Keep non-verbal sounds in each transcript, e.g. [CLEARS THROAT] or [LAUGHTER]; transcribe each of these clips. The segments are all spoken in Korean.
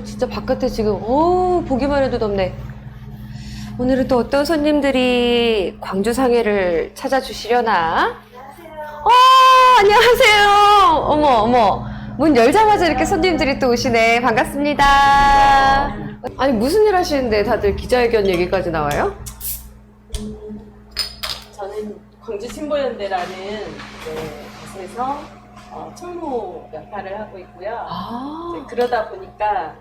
아우 진짜 바깥에 지금 어 보기만 해도 덥네. 오늘은 또 어떤 손님들이 광주 상해를 찾아주시려나? 어 안녕하세요. 어머 어머 문 열자마자 이렇게 손님들이 또 오시네. 반갑습니다. 아니 무슨 일 하시는데 다들 기자회견 얘기까지 나와요? 저는 광주 신보연대라는 네, 곳에서 어, 총무 역할을 하고 있고요. 아 이제 그러다 보니까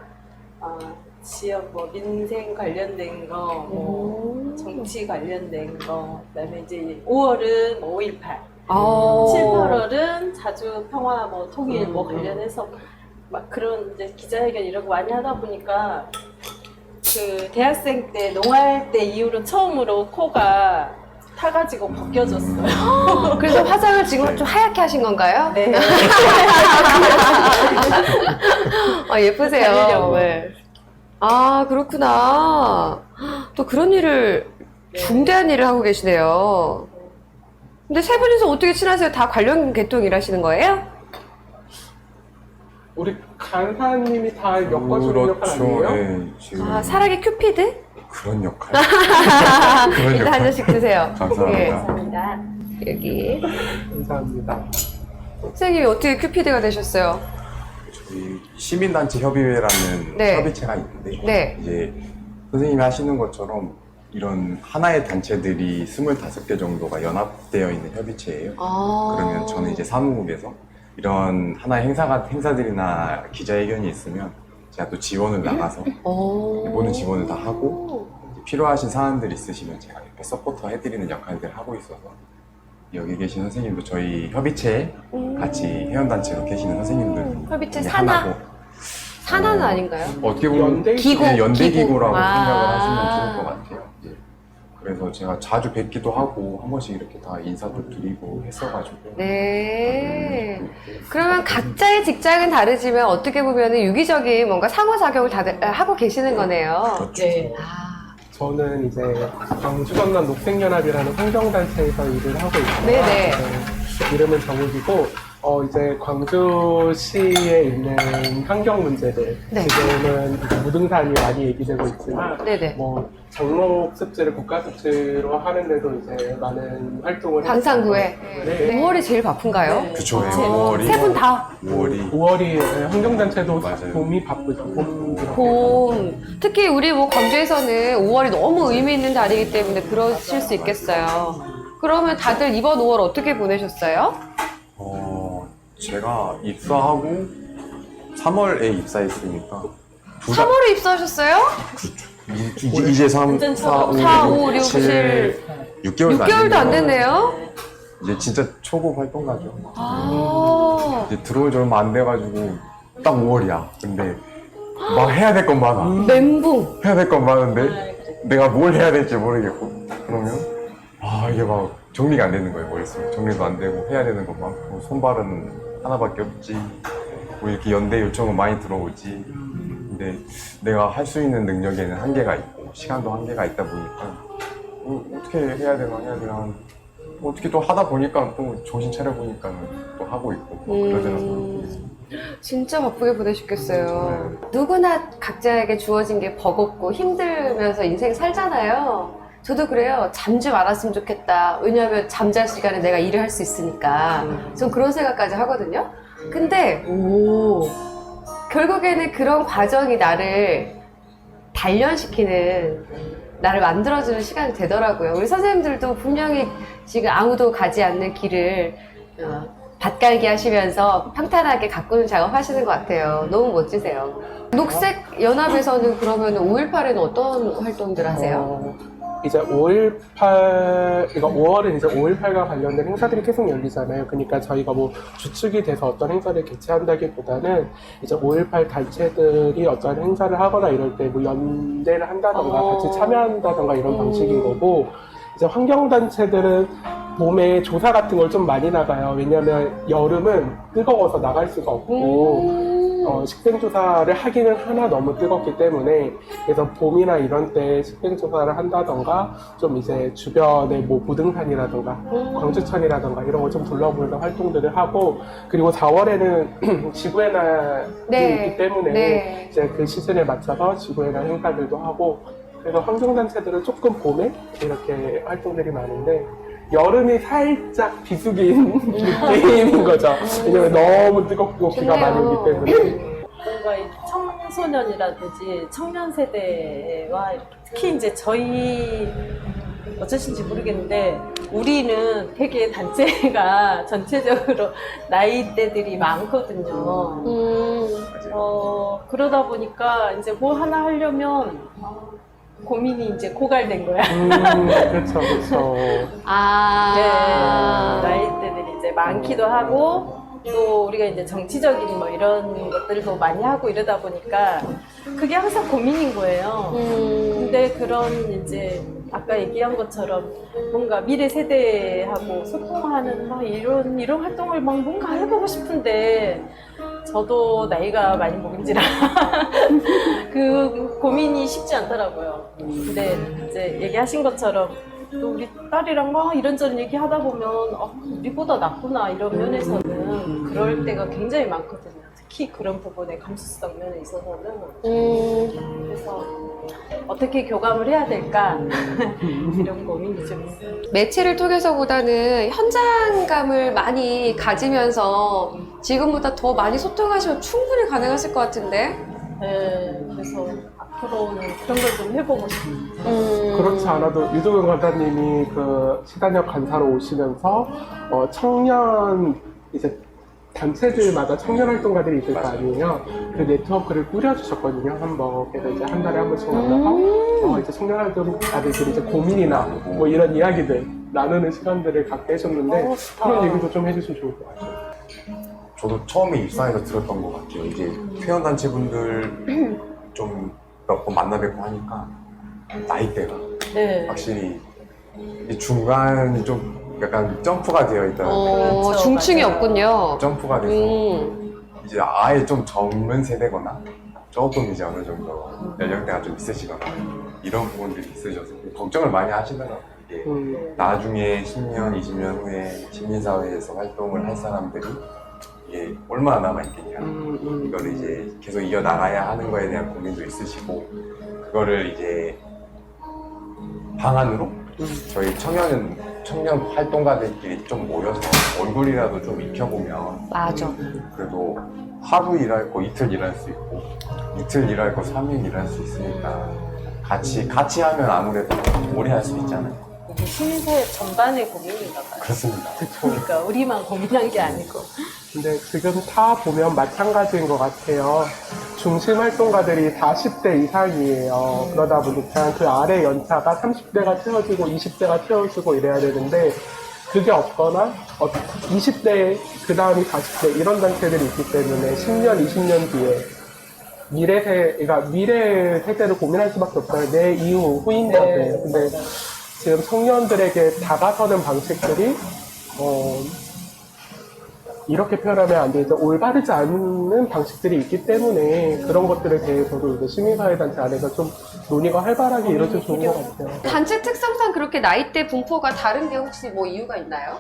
어, 지역 뭐 민생 관련된 거, 뭐 정치 관련된 거, 그다음에 이제 5월은 5.18, 아. 7, 8월은 자주 평화 뭐 통일 뭐 음. 관련해서 막 그런 이제 기자회견 이런 거 많이 하다 보니까 그 대학생 때 농활 때 이후로 처음으로 코가 타가지고 벗겨졌어요. [GASPS] 그래서 화장을 지금 좀 하얗게 하신 건가요? 네. [LAUGHS] 아, 예쁘세요. 네. 아, 그렇구나. 또 그런 일을, 네. 중대한 일을 하고 계시네요. 근데 세 분이서 어떻게 친하세요? 다 관련 계통 일하시는 거예요? 우리 간사님이 다 엮어주는 역할 아니에요? 네, 지금 아, 사랑의 큐피드? 그런 역할. [LAUGHS] 일단 그런 한 역할. 잔씩 드세요. 감사합니다. 예, 감사합니다. 여기. 감사합니다. 선생님이 어떻게 큐피드가 되셨어요? 저희 시민단체 협의회라는 네. 협의체가 있는데 네. 이제 선생님이 하시는 것처럼 이런 하나의 단체들이 25개 정도가 연합되어 있는 협의체예요. 아. 그러면 저는 이제 사무국에서 이런 하나의 행사가 행사들이나 기자회견이 있으면 제가 또 지원을 나가서 오. 모든 지원을 다 하고 필요하신 사안들 있으시면 제가 옆에 서포터 해드리는 역할들을 하고 있어서 여기 계신 선생님도 저희 협의체에 음. 같이 회원단체로 계시는 선생님들 협의체 중에 산하? 하나고 산하는 어, 아닌가요? 어떻게 보면 연대 기구. 네, 연대기구라고 아. 생각을 하시면 좋을 것 같아요. 예. 그래서 제가 자주 뵙기도 하고 한 번씩 이렇게 다 인사도 드리고 했어가지고 네. 그러면 각자의 직장은 다르지만 어떻게 보면 유기적인 뭔가 상호작용을 다들 하고 계시는 거네요. 그렇죠. 네. 아, 저는 이제 광주 전남 녹색연합이라는 환경단체에서 일을 하고 있어요. 네네. 네, 이름은 정욱이고, 어, 이제 광주시에 있는 환경 문제들. 네. 지금은 무등산이 많이 얘기되고 있지만, 네네. 뭐, 장목 습지를 국가 습지로 하는데도 이제 많은 활동을. 했어요. 네. 5월이 제일 바쁜가요? 네. 그쵸. 네. 5월이 세 분 다 5월이 5월이 환경단체도 맞아요. 봄이 바쁘죠. 봄. 이렇게. 봄. 특히 우리 뭐 광주에서는 5월이 너무 의미 있는 달이기 때문에 그러실 수 있겠어요. 그러면 다들 이번 5월 어떻게 보내셨어요? 어, 제가 입사하고 3월에 입사했으니까 두 달, 3월에 입사하셨어요? 이- 이제, 이제 3, 완전 4, 5, 4, 5, 6, 6, 7, 6개월도, 6개월도 안 됐네요. 이제 진짜 초급 활동가죠. 아. 이제 들어온 지 얼마 안 돼가지고 딱 5월이야. 근데 막 해야 될 건 많아. 멘붕. 해야 될 건 많은데 네. 내가 뭘 해야 될지 모르겠고 그러면 아 이게 막 정리가 안 되는 거예요 머릿속에 정리도 안 되고 해야 되는 것 많고 손발은 하나밖에 없지. 뭐 이렇게 연대 요청은 많이 들어오지. 근데 내가 할 수 있는 능력에는 한계가 있고 시간도 한계가 있다 보니까 어, 어떻게 해야 되나 해야 되나. 어떻게 또 하다 보니까 또 정신 차려 보니까 또 하고 있고 뭐 그러더라고요 음, 진짜 바쁘게 보내셨겠어요. 누구나 각자에게 주어진 게 버겁고 힘들면서 인생 살잖아요. 저도 그래요. 잠 좀 안 왔으면 좋겠다. 왜냐하면 잠잘 시간에 내가 일을 할 수 있으니까. 전 그런 생각까지 하거든요. 근데, 오, 결국에는 그런 과정이 나를 단련시키는, 나를 만들어주는 시간이 되더라고요. 우리 선생님들도 분명히 지금 아무도 가지 않는 길을 어, 밭갈기 하시면서 평탄하게 가꾸는 작업 하시는 것 같아요. 너무 멋지세요. 녹색 연합에서는 그러면 5.18에는 어떤 활동들 하세요? 어, 이제 5.18, 그러니까 5월은 이제 5.18과 관련된 행사들이 계속 열리잖아요. 그러니까 저희가 뭐 주축이 돼서 어떤 행사를 개최한다기보다는 이제 5.18 단체들이 어떤 행사를 하거나 이럴 때 뭐 연대를 한다던가 어. 같이 참여한다던가 이런 음. 방식인 거고 이제 환경단체들은 봄에 조사 같은 걸 좀 많이 나가요. 왜냐면 여름은 뜨거워서 나갈 수가 없고 음. 어, 식생조사를 하기는 하나 너무 뜨겁기 때문에 그래서 봄이나 이런 때 식생조사를 한다던가 좀 이제 주변에 뭐 부등산이라던가 음. 광주천이라던가 이런 거 좀 둘러보는 활동들을 하고 그리고 4월에는 [CLEARS THROAT] 지구의 날이 네. 있기 때문에 네. 이제 그 시즌에 맞춰서 지구의 날 행사들도 하고 그래서 환경단체들은 조금 봄에 이렇게 활동들이 많은데 여름이 살짝 비수기인 [LAUGHS] 느낌인 거죠. 왜냐면 너무 뜨겁고 비가 좋네요. 많이 오기 때문에. 뭔가 이 청소년이라든지 청년 세대와 특히 이제 저희 어쩌신지 모르겠는데 우리는 되게 단체가 [LAUGHS] 전체적으로 나이대들이 많거든요. 음. 어, 그러다 보니까 이제 뭐 하나 하려면 어, 고민이 이제 고갈된 거야. 음, 그렇죠, 그렇죠. 아. 네, 나이대들이 이제 많기도 하고 또 우리가 이제 정치적인 뭐 이런 것들도 많이 하고 이러다 보니까 그게 항상 고민인 거예요. 음. 근데 그런 이제 아까 얘기한 것처럼 뭔가 미래 세대하고 소통하는 막 이런 이런 활동을 막 뭔가 해보고 싶은데 저도 나이가 많이 먹은지라 [LAUGHS] 그 고민이 쉽지 않더라고요. 근데 이제 얘기하신 것처럼 또 우리 딸이랑 막 이런저런 얘기하다 보면 어, 우리보다 낫구나 이런 면에서는 그럴 때가 굉장히 많거든요. 특히 그런 부분에 감수성 면에 있어서는 음. 그래서 어떻게 교감을 해야 될까 [LAUGHS] 이런 고민이 좀 있어요. 매체를 통해서보다는 현장감을 많이 가지면서 지금보다 더 많이 소통하시면 충분히 가능하실 것 같은데. 네, 그래서 앞으로는 그런 걸 좀 해보고 싶어요. 음. 그렇지 않아도 유도근 관사님이 그 시단역 간사로 오시면서 어, 청년 이제 단체들마다 청년 활동가들이 있을 거 아니에요. 그 네트워크를 꾸려주셨거든요. 한 번 그래서 이제 한 달에 한 번씩 만나서 음. 어, 이제 청년 활동가들끼리 이제 고민이나 뭐 이런 이야기들 나누는 시간들을 갖게 해줬는데 어. 그런 얘기도 좀 해주시면 좋을 것 같아요. 저도 처음에 입사해서 들었던 것 같아요. 이제 회원단체 분들 [CLEARS THROAT] 좀 몇 번 만나 뵙고 하니까 나이대가 네. 확실히 이 중간이 좀 약간 점프가 되어 있다. 어, 그렇죠, 중층이 맞아요. 없군요. 점프가 돼서 음. 이제 아예 좀 젊은 세대거나 조금 이제 어느 정도 연령대가 좀 있으시거나 이런 부분들이 있으셔서 걱정을 많이 하시더라고요. 이게 음, 나중에 10년, 20년 후에 시민사회에서 활동을 할 사람들이 이게 얼마나 남아 있겠냐. 음, 음. 이거를 이제 계속 이어 나가야 하는 거에 대한 고민도 있으시고, 그거를 이제 방안으로 음. 저희 청년, 청년 활동가들끼리 좀 모여서 얼굴이라도 좀 익혀보면 맞아. 그래도 하루 일할 거 이틀 일할 수 있고, 이틀 일할 거 3일 일할 수 있으니까 같이, 같이 하면 아무래도 오래 할 수 있잖아요. 시민사회 전반의 고민인가 봐요. 그렇습니다. 그러니까 우리만 고민한 게 아니고. 근데 지금 다 보면 마찬가지인 것 같아요. 중심 활동가들이 다 10대 이상이에요. 그러다 보니까 그 아래 연차가 30대가 채워지고 20대가 채워지고 이래야 되는데 그게 없거나 20대 그 다음이 40대 이런 단체들이 있기 때문에 10년, 20년 뒤에 미래 세, 그러니까 미래 세대를 고민할 수밖에 없어요. 내 이후 후임자들. 네, 근데. 지금 청년들에게 다가서는 방식들이 어, 이렇게 표현하면 안 되죠. 올바르지 않은 방식들이 있기 때문에 그런 것들에 대해서도 이제 시민사회단체 안에서 좀 논의가 활발하게 이루어지면 좋은 것 같아요. 단체 특성상 그렇게 나이대 분포가 다른 게 혹시 뭐 이유가 있나요?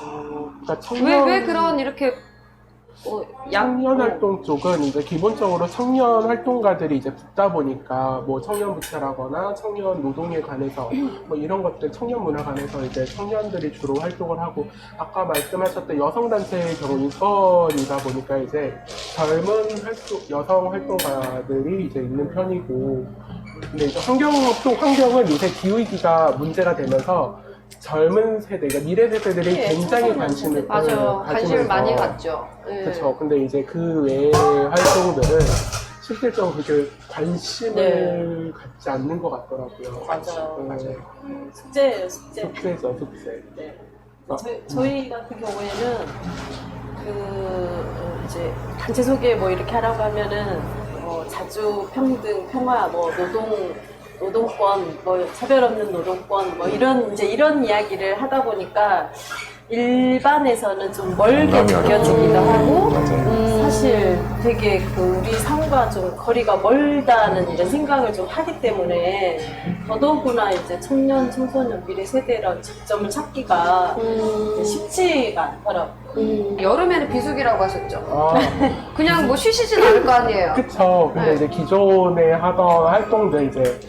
그러니까 왜, 청년, 왜 그런 이렇게 어, 양, 청년 활동 쪽은 이제 기본적으로 청년 활동가들이 이제 붙다 보니까 뭐 청년 부채라거나 청년 노동에 관해서 뭐 이런 것들 청년 문화 관해서 이제 청년들이 주로 활동을 하고 아까 말씀하셨던 여성 단체의 경우 인권이다 보니까 이제 젊은 활동 여성 활동가들이 이제 있는 편이고 근데 이제 환경 또 환경은 요새 기후위기가 문제가 되면서 젊은 세대, 그러니까 미래 세대들이 네, 굉장히 청소년 관심을 세대. 맞아요. 관심을 가지면서 많이 갖죠. 예. 그렇죠. 근데 이제 그 외의 활동들은 실질적으로 그렇게 관심을 갖지 않는 것 같더라고요. 맞아요. 네. 맞아요. 숙제예요, 숙제. 숙제죠, 숙제. 네. 아, 저희, 저희 같은 경우에는 그 어, 이제 단체 소개 뭐 이렇게 하라고 하면은 어, 자주 평등, 평화, 뭐 노동 노동권, 뭐 차별 없는 노동권, 뭐 이런 이제 이런 이야기를 하다 보니까 일반에서는 좀 멀게 느껴지기도. 하고 맞아요. 음. 사실 되게 그 우리 삶과 좀 거리가 멀다는 이런 생각을 좀 하기 때문에 더더구나 이제 청년, 청소년, 미래 세대랑 접점을 찾기가 음, 쉽지가 않더라고요. 음, 여름에는 비수기라고 하셨죠? 아, 그냥 뭐 쉬시진 않을 거 아니에요. 그쵸. 근데 네. 이제 기존에 하던 활동들 이제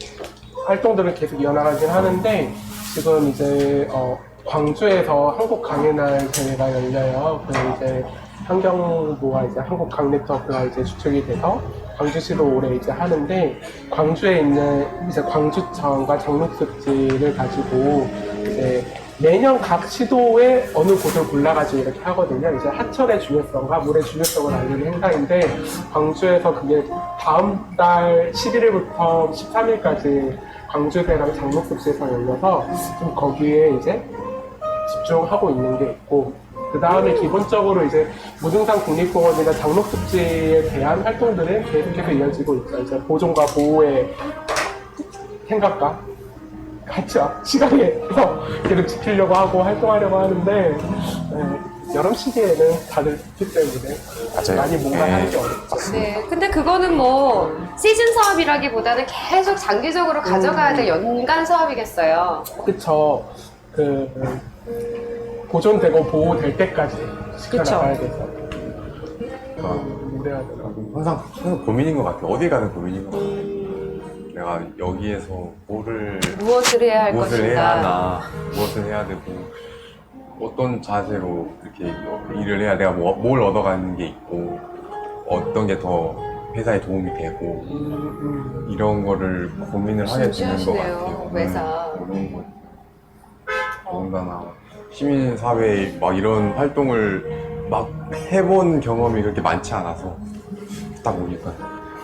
활동들을 계속 이어나가긴 하는데 지금 이제 어, 광주에서 한국 강의날 대회가 열려요. 그 이제 환경부와 이제 한국 강네트워크가 이제 주축이 돼서 광주시도 올해 이제 하는데 광주에 있는 이제 광주청과 장육습지를 가지고 이제 매년 각 시도에 어느 곳을 골라가지고 이렇게 하거든요. 이제 하천의 중요성과 물의 중요성을 알리는 행사인데 광주에서 그게 다음 달 11일부터 13일까지 광주 대랑 장목습지에서 열려서 좀 거기에 이제 집중하고 있는 게 있고 그 다음에 기본적으로 이제 무등산 국립공원이나 장목습지에 대한 활동들은 계속해서 이어지고 있죠. 이제 보존과 보호의 생각과 같이 앞- 시간에서 계속 지키려고 하고 활동하려고 하는데 네, 여름 시기에는 다들 있기 때문에 맞아요. 많이 뭔가 네. 하는 게 어렵죠. 네, 근데 그거는 뭐 시즌 사업이라기보다는 계속 장기적으로 가져가야 될 연간 사업이겠어요. 그쵸. 그 보존되고 보호될 때까지 지켜나가야 돼서 음, 그래야 되나. 항상, 항상 고민인 것 같아. 어디 가는 고민인 것 같아. 내가 여기에서 뭐를 무엇을 해야 할 무엇을 것인가. 해야 하나, 무엇을 해야 되고, 어떤 자세로 이렇게 일을 해야 내가 뭐, 뭘 얻어가는 게 있고, 어떤 게 더 회사에 도움이 되고, 음, 이런 거를 고민을 하게 되는 것 같아요. 회사. 음, 그런 거. 더군다나 시민사회 막 이런 활동을 막 해본 경험이 그렇게 많지 않아서 듣다 보니까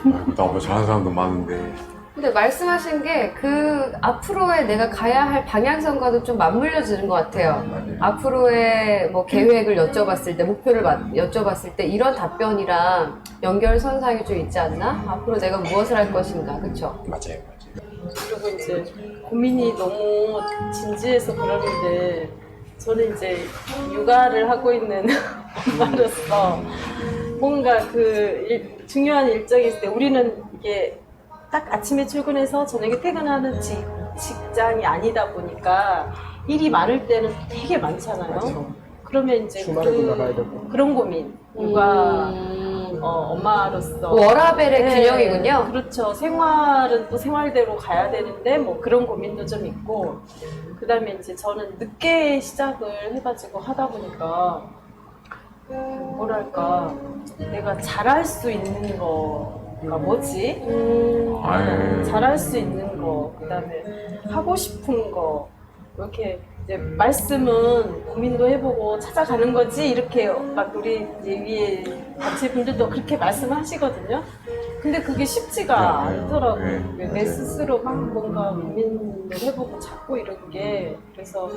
아이고, 나보다 잘하는 사람도 많은데 근데 말씀하신 게 그 앞으로의 내가 가야 할 방향성과도 좀 맞물려지는 것 같아요. 앞으로의 뭐 계획을 여쭤봤을 때, 목표를 마- 여쭤봤을 때 이런 답변이랑 연결선상이 좀 있지 않나? 앞으로 내가 무엇을 할 것인가, 그쵸? 맞아요, 맞아요. 그리고 이제 고민이 너무 진지해서 그러는데 저는 이제 육아를 하고 있는 [LAUGHS] 엄마로서 뭔가 그 일- 중요한 일정이 있을 때 우리는 이게 딱 아침에 출근해서 저녁에 퇴근하는 직, 직장이 아니다 보니까 일이 많을 때는 되게 많잖아요. 그러면 이제 주말에도 그, 나가야 되고. 그런 고민 육아 음, 어, 엄마로서 워라벨의 네, 균형이군요. 그렇죠. 생활은 또 생활대로 가야 되는데 뭐 그런 고민도 좀 있고 그다음에 이제 저는 늦게 시작을 해가지고 하다 보니까 뭐랄까 내가 잘할 수 있는 거가 뭐지? 음, 아유. 잘할 수 있는 거 그다음에 하고 싶은 거 이렇게 이제 말씀은 고민도 해보고 찾아가는 거지 이렇게 막 우리 이제 위에 단체 분들도 그렇게 말씀하시거든요. 근데 그게 쉽지가 네, 않더라고요. 네, 내 맞아요. 스스로 막 뭔가 고민을 해보고 찾고 이런 게 그래서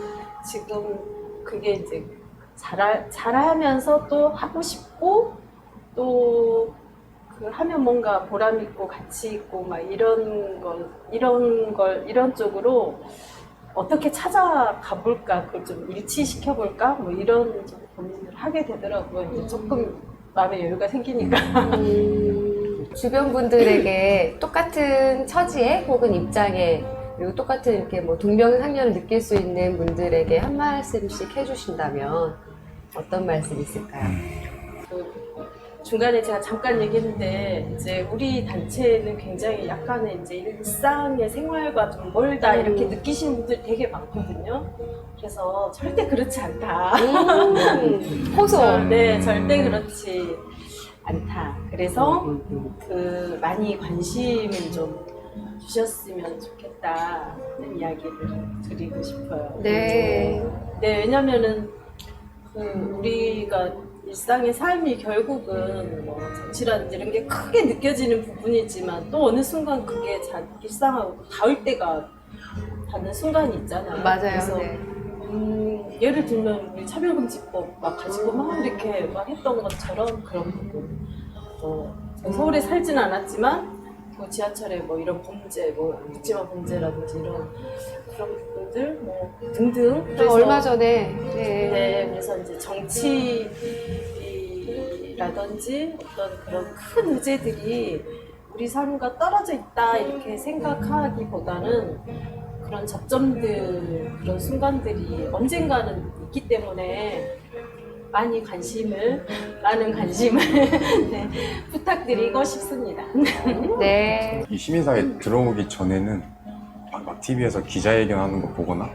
지금 그게 이제 잘 잘하면서 또 하고 싶고 또 그 하면 뭔가 보람 있고 가치 있고 막 이런 걸 이런 걸 이런 쪽으로 어떻게 찾아가 볼까 그걸 좀 일치시켜 볼까 뭐 이런 좀 고민을 하게 되더라고요. 이제 조금 마음의 여유가 생기니까. 음, 주변 분들에게 똑같은 처지에 혹은 입장에 그리고 똑같은 이렇게 뭐 동병상련을 느낄 수 있는 분들에게 한 말씀씩 해주신다면 어떤 말씀 있을까요? 그 중간에 제가 잠깐 얘기했는데 이제 우리 단체는 굉장히 약간의 이제 일상의 생활과 좀 멀다 이렇게 느끼시는 분들이 되게 많거든요. 그래서 절대 그렇지 않다. 음, [LAUGHS] 호소. 네, 절대 그렇지 않다. 그래서 음, 음. 그 많이 관심을 좀 주셨으면 좋겠다는 이야기를 드리고 싶어요. 네. 네, 왜냐면은 그 우리가 일상의 삶이 결국은 뭐 정치라든지 이런 게 크게 느껴지는 부분이지만 또 어느 순간 그게 자, 일상하고 닿을 때가 닿는 순간이 있잖아요. 맞아요. 그래서 네. 음, 예를 들면 우리 차별금지법 막 가지고 막 이렇게 막 했던 것처럼 그런 부분. 어, 저 서울에 살진 않았지만 뭐 지하철에 뭐 이런 범죄, 뭐 묻지마 범죄라든지 이런 그런 부분들 뭐 등등. 그래서 얼마 전에 네. 네, 그래서 이제 정치 이 라든지 어떤 그런 큰 의제들이 우리 삶과 떨어져 있다 이렇게 생각하기보다는 그런 접점들 그런 순간들이 언젠가는 있기 때문에 많이 관심을 많은 관심을 [LAUGHS] 네, 부탁드리고 싶습니다. 네. 이 시민사회 들어오기 전에는 막, 막 TV에서 기자회견하는 거 보거나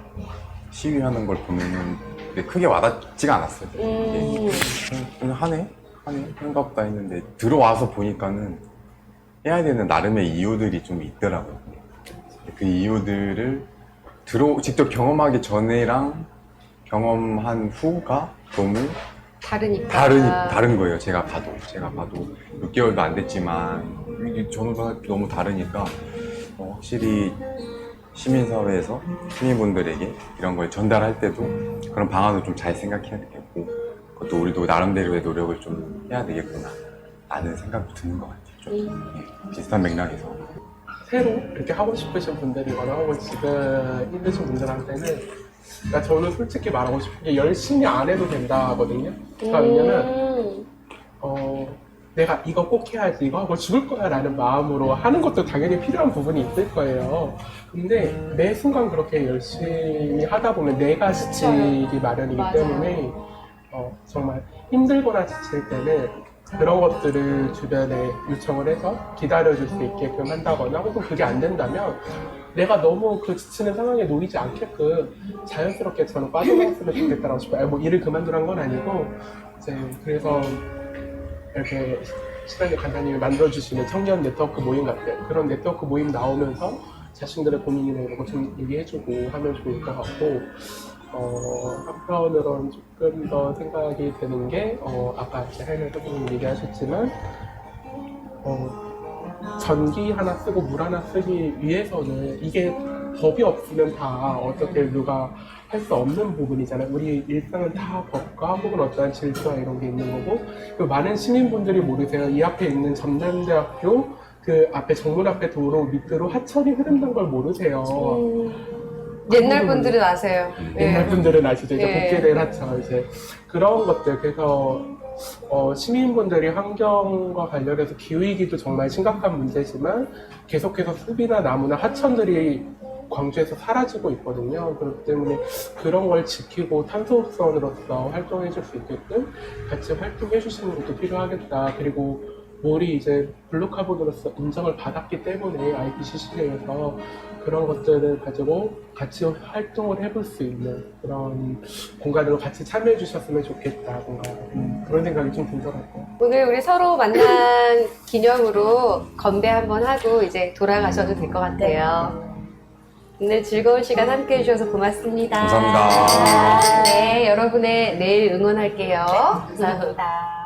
시위하는 걸 보면은 근데 크게 와닿지가 않았어요. 음, 그냥, 그냥 하네? 하네? 한가 보다 했는데 들어와서 보니까는 해야 되는 나름의 이유들이 좀 있더라고요. 그 이유들을 들어 직접 경험하기 전에랑 경험한 후가 너무 다르니까. 다른 다른 거예요. 제가 봐도 제가 봐도 6개월도 안 됐지만 이게 전후가 너무 다르니까 어, 확실히 시민사회에서 시민분들에게 이런 걸 전달할 때도 그런 방안을 좀 잘 생각해야 되겠고 그것도 우리도 나름대로의 노력을 좀 해야 되겠구나 라는 생각도 드는 것 같아요. 좀 예, 비슷한 맥락에서 새로 이렇게 하고 싶으신 분들이거나 혹은 지금 힘드신 분들한테는 그러니까 저는 솔직히 말하고 싶은 게 열심히 안 해도 된다 하거든요. 그러니까 왜냐면 음, 어, 내가 이거 꼭 해야지, 이거 하고 죽을 거야 라는 마음으로 하는 것도 당연히 필요한 부분이 있을 거예요. 근데 매 순간 그렇게 열심히 하다 보면 내가 지치기 마련이기 맞아요. 때문에 어, 정말 힘들거나 지칠 때는 그런 것들을 주변에 요청을 해서 기다려줄 수 있게끔 한다거나 혹은 그게 안 된다면 내가 너무 그 지치는 상황에 놓이지 않게끔 자연스럽게 저는 빠져나왔으면 좋겠다라고 싶어요. 뭐 일을 그만두란 건 아니고 이제 그래서 이렇게 시간을 간단히 만들어주시는 청년 네트워크 모임 같은 그런 네트워크 모임 나오면서 자신들의 고민이나 이런 거 좀 얘기해주고 하면 좋을 것 같고 어, 한편으로는 조금 더 생각이 드는 게 어, 아까 할머니 선생님 얘기하셨지만 어, 전기 하나 쓰고 물 하나 쓰기 위해서는 이게 법이 없으면 다 어떻게 누가 할 수 없는 부분이잖아요. 우리 일상은 다 법과 혹은 어떠한 질서와 이런 게 있는 거고 그 많은 시민분들이 모르세요. 이 앞에 있는 전남대학교 그 앞에 정문 앞에 도로 밑으로 하천이 흐른다는 걸 모르세요. 음, 옛날 분들은 아세요. 옛날 예. 분들은 아시죠? 이제 예. 복제된 하천 이제 그런 것들 그래서 어, 시민분들이 환경과 관련해서 기후위기도 정말 심각한 문제지만 계속해서 숲이나 나무나 하천들이 광주에서 사라지고 있거든요. 그렇기 때문에 그런 걸 지키고 탄소흡선으로서 활동해 줄 수 있게끔 같이 활동해 주시는 것도 필요하겠다. 그리고 몰이 이제 블루카본으로서 인정을 받았기 때문에 IPCC 내에서 그런 것들을 가지고 같이 활동을 해볼 수 있는 그런 공간으로 같이 참여해 주셨으면 좋겠다. 뭔가 음, 그런 생각이 좀 들더라고요. 오늘 우리 서로 만난 기념으로 건배 한번 하고 이제 돌아가셔도 될 것 같아요. 오늘 즐거운 시간 함께 해주셔서 고맙습니다. 감사합니다. 네, 여러분의 내일 응원할게요. 감사합니다.